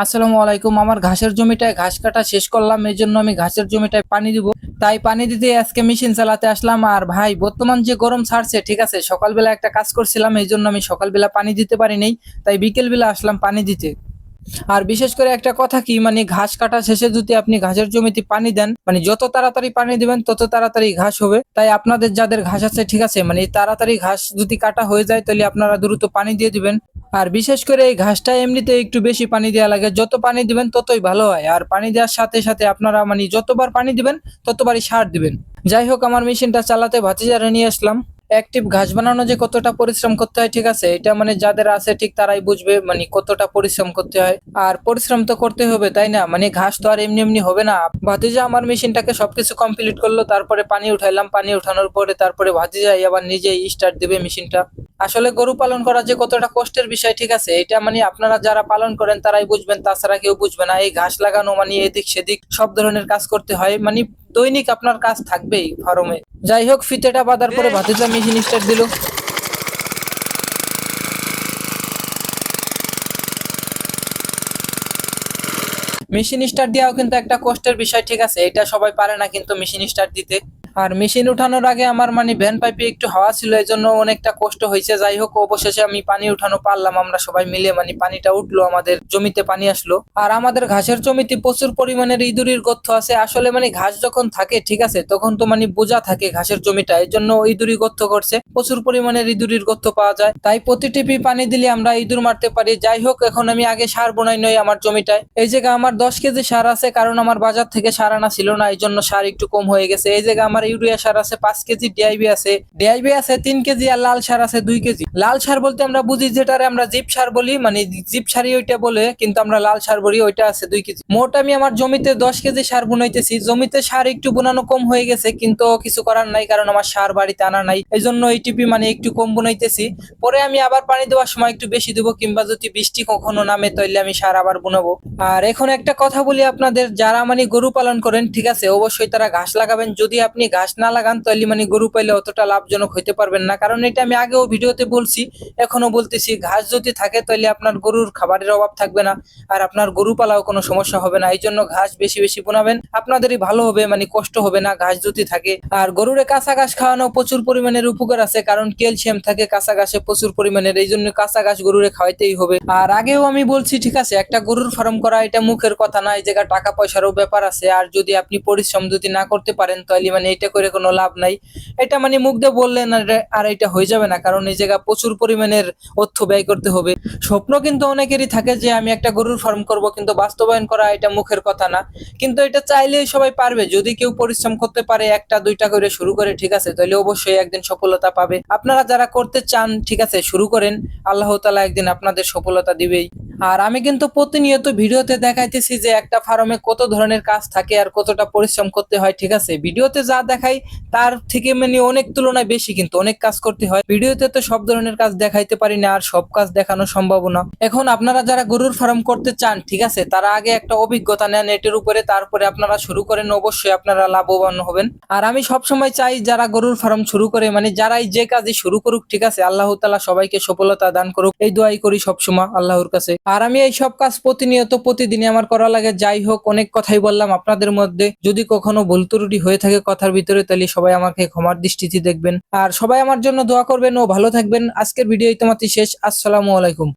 আসসালামু আলাইকুম। আমার ঘাসের জমিটায় ঘাস কাটা শেষ করলাম এই জন্য আমি ঘাসের জমিটায় পানি দিব। তাই পানি দিতে আজকে মেশিন চালাতে আসলাম। আর ভাই, বর্তমান যে গরম ছাড়ছে, ঠিক আছে, সকালবেলা একটা কাজ করছিলাম এই জন্য আমি সকালবেলা পানি দিতে পারি নাই। তাই বিকেলবেলা আসলাম পানি দিতে। আর বিশেষ করে একটা কথা কি মানে ঘাস কাটা শেষে যদি আপনি ঘাসের জমিতে পানি দেন মানে যত তাড়াতাড়ি পানি দিবেন, তত তাড়াতাড়ি ঘাস হবে। তাই আপনাদের যাদের ঘাস আছে, ঠিক আছে মানে তাড়াতাড়ি ঘাস যদি কাটা হয়ে যায়, তাহলে আপনারা দ্রুত পানি দিয়ে দিবেন। আর বিশেষ করে এই ঘাসটা এমনিতে একটু বেশি পানি দেওয়া লাগে। যত পানি দিবেন, ততই ভালো হয়। আর পানি দেওয়ার সাথে সাথে আপনারা মানে যতবার পানি দিবেন, ততবারই সার দিবেন। যাই হোক, আমার মেশিনটা চালাতে ভাতিজারে নিয়ে আসলাম। অ্যাক্টিভ ঘাস বানানো যে কতটা পরিশ্রম করতে হয়, ঠিক আছে? এটা মানে যাদের আছে, ঠিক তারাই বুঝবে মানে কতটা পরিশ্রম করতে হয়। আর পরিশ্রম তো করতে হবে, তাই না? মানে ঘাস তো আর এমনি এমনি হবে না। ভাতিজা আমার মেশিনটাকে সবকিছু কমপ্লিট করল, তারপরে পানি উঠাইলাম। পানি উঠানোর পরে তারপরে ভাতিজা আবার নিজেই স্টার্ট দেবে মেশিনটা। আসলে গরু পালন করা যে কতটা কষ্টের বিষয়, ঠিক আছে? এটা মানে আপনারা যারা পালন করেন তারাই বুঝবেন, তাছাড়া কেউ বুঝবে না। এই ঘাস লাগানো মানে এদিক সেদিক সব ধরনের কাজ করতে হয়। মানে দৈনিক আপনার কাজ থাকবেই ফরমে। যাই হোক ফিতেটা বাঁধার পরে ভাতিজা মেশিন স্টার্ট দিল। মেশিন স্টার্ট দেওয়াও কিন্তু একটা কষ্টের বিষয় ঠিক আছে? এটা সবাই পারে না কিন্তু মেশিন স্টার্ট দিতে। আর মেশিন উঠানোর আগে আমার মানে ভ্যান পাইপে একটু হাওয়া ছিল এই জন্য অনেকটা কষ্ট হয়েছে। যাই হোক, অবশেষে আমি পানি উঠানো পারলাম। আমরা সবাই মিলে মানে পানিটা উঠল, আমাদের জমিতে পানি আসলো। আর আমাদের ঘাসের জমিতে প্রচুর পরিমাণের ইঁদুরির গর্ত আছে। আসলে মানে ঘাস যখন থাকে, ঠিক আছে, তখন তো মানে বোঝা থাকে ঘাসের জমিটা। এই জন্য ইঁদুরি গর্থ করছে। প্রচুর পরিমাণের ইঁদুরির গর্থ পাওয়া যায়। তাই প্রতি টিপি পানি দিলে আমরা ইঁদুর মারতে পারি। যাই হোক, এখন আমি আগে সার বোনাই নই আমার জমিটায়। এই জায়গা আমার দশ কেজি সার আছে, কারণ আমার বাজার থেকে সার আনা ছিল না এই জন্য সার একটু কম হয়ে গেছে। এই জায়গা আমার ইউরিয়া সার আছে, পাঁচ কেজি ডিআইবি আছে। ডিআইবি আছে, তিন কেজি আর লাল সার আছে, দুই কেজি। লাল সার বলতে আমরা বুঝি যেটারে আমরা জিপ সার বলি মানে জিপ সারই ওইটা বলে, কিন্তু আমরা লাল সার বলি, ওইটা আছে দুই কেজি। মোট আমি আমার জমিতে দশ কেজি সার বুনাইতেছি। জমিতে সার একটু বোনানো কম হয়ে গেছে, কিন্তু কিছু করার নাই, কারণ আমার সার বাড়িতে আনা নাই। এই জন্য এই টিপি মানে একটু কম বুনাইতেছি। পরে আমি আবার পানি দেওয়ার সময় একটু বেশি দেবো, কিংবা যদি বৃষ্টি কখনো নামে তাহলে আমি সার আবার বুনাবো। আর এখন একটা কথা বলি আপনাদের, যারা মানে গরু পালন করেন, ঠিক আছে, অবশ্যই তারা ঘাস লাগাবেন। যদি আপনি ঘাস না লাগান তাহলে মানে গরু পাইলে অতটা লাভজনক হইতে পারবেন না। কারণ এটা আমি আগেও ভিডিওতে বলছি এখনও বলতেছি, ঘাস যদি থাকে তাহলে আপনার গরুর খাবারের অভাব থাকবে না, আর আপনার গরু পালাও কোনো সমস্যা হবে না। এই জন্য ঘাস বেশি বেশি বোনাবেন, আপনাদেরই ভালো হবে মানে কষ্ট হবে না ঘাস যদি থাকে। আর গরুরে কাঁচা ঘাস খাওয়ানো প্রচুর পরিমাণের উপকার আছে, কারণ ক্যালসিয়াম থাকে কাঁচা ঘাসে প্রচুর পরিমাণের এই জন্য কাঁচা ঘাস গরুরে খাওয়াইতেই হবে। আর আগেও আমি বলছি, ঠিক আছে, একটা গরুর ফার্ম করা এটা মুখের কথা না, এই জায়গা টাকা পয়সারও ব্যাপার আছে। আর যদি আপনি পরিশ্রম যদি না করতে পারেন তাহলে মানে এটা করে কোনো লাভ নাই। এটা মানে মুখ দিয়ে বললেন আর এটা হয়ে যাবে না, কারণ এই জায়গা প্রচুর পরিমাণের অর্থ ব্যয় করতে হবে। স্বপ্ন কিন্তু অনেকেরই থাকে যে আমি একটা গরুর ফার্ম করব, কিন্তু বাস্তবায়ন করা এটা মুখের কথা না। কিন্তু এটা চাইলেই সবাই পারবে। যদি কেউ পরিশ্রম করতে পারে, একটা, দুইটা করে শুরু করে, ঠিক আছে, তাহলে অবশ্যই একদিন সফলতা পাবে। আপনারা যারা করতে চান, ঠিক আছে, শুরু করেন। আল্লাহ তালা একদিন আপনাদের সফলতা দিবেই। আর আমি কিন্তু প্রতিনিয়ত ভিডিওতে দেখাইতেছি যে একটা ফার্মে কত ধরনের কাজ থাকে আর কতটা পরিশ্রম করতে হয়, ঠিক আছে? ভিডিওতে যা দেখাই, তার থেকে মানে অনেক তুলনায় বেশি কিন্তু অনেক কাজ করতে হয়। ভিডিওতে তো সব ধরনের কাজ দেখাইতে পারি না, আর সব কাজ দেখানো সম্ভব না। এখন আপনারা যারা গরুর ফার্ম করতে চান, ঠিক আছে, তারা আগে একটা অভিজ্ঞতা নেন এটার উপরে, তারপরে আপনারা শুরু করেন, অবশ্যই আপনারা লাভবান হবেন। আর আমি সব সময় চাই যারা গরুর ফার্ম শুরু করে মানে যারাই যে কাজই শুরু করুক, ঠিক আছে, আল্লাহ তালা সবাইকে সফলতা দান করুক। এই দোয়াই করি সবসময় আল্লাহর কাছে। আর আমি এই সব কাজ প্রতিনিয়ত প্রতিদিনই আমার করা লাগে। যাই হোক, অনেক কথাই বললাম আপনাদের মধ্যে। যদি কখনো ভুল ত্রুটি হয়ে থাকে কথার ভিতরে, তাহলে সবাই আমাকে ক্ষমার দৃষ্টিতে দেখবেন। আর সবাই আমার জন্য দোয়া করবেন ও ভালো থাকবেন। আজকের ভিডিও তোমাতে শেষ। আসসালামু আলাইকুম।